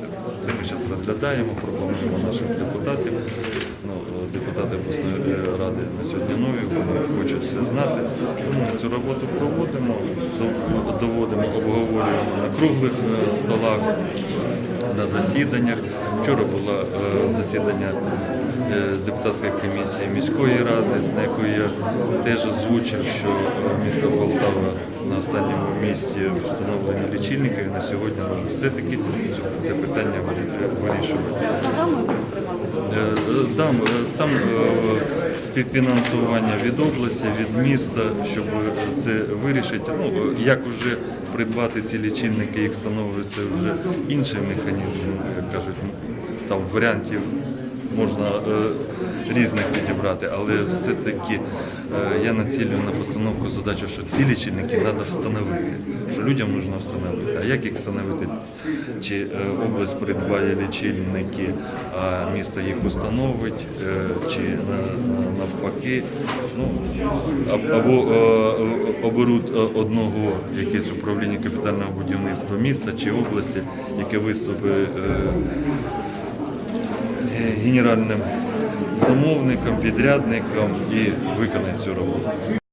Це, це ми зараз розглядаємо, пропонуємо наших депутатів. Ну, депутати обласної е, ради на сьогодні нові, вони хочуть все знати. Тому ми цю роботу проводимо, круглих е, столах, на засіданнях. Вчора було е, засідання е, депутатської комісії міської ради, на якої я теж озвучив, що місто Полтава на останньому місці встановлені лічильники. І на сьогодні все-таки це питання вирішувати. Там, е, там е, співфінансування від області, від міста, щоб це вирішити. Ну, як вже придбати ці лічильники, їх встановлюється вже інший механізм, як кажуть, там варіантів можна е, різних підібрати, але все-таки е, я націлюю на постановку задачу, що ці лічильники треба встановити, що людям потрібно встановити. А як їх встановити? Чи е, область придбає лічильники, а місто їх установить, чи на- на- навпаки, ну, або оберуть одного якесь управління капітального будівництва міста чи області, яке виступить генеральним замовником, підрядником і виконає цю роботу.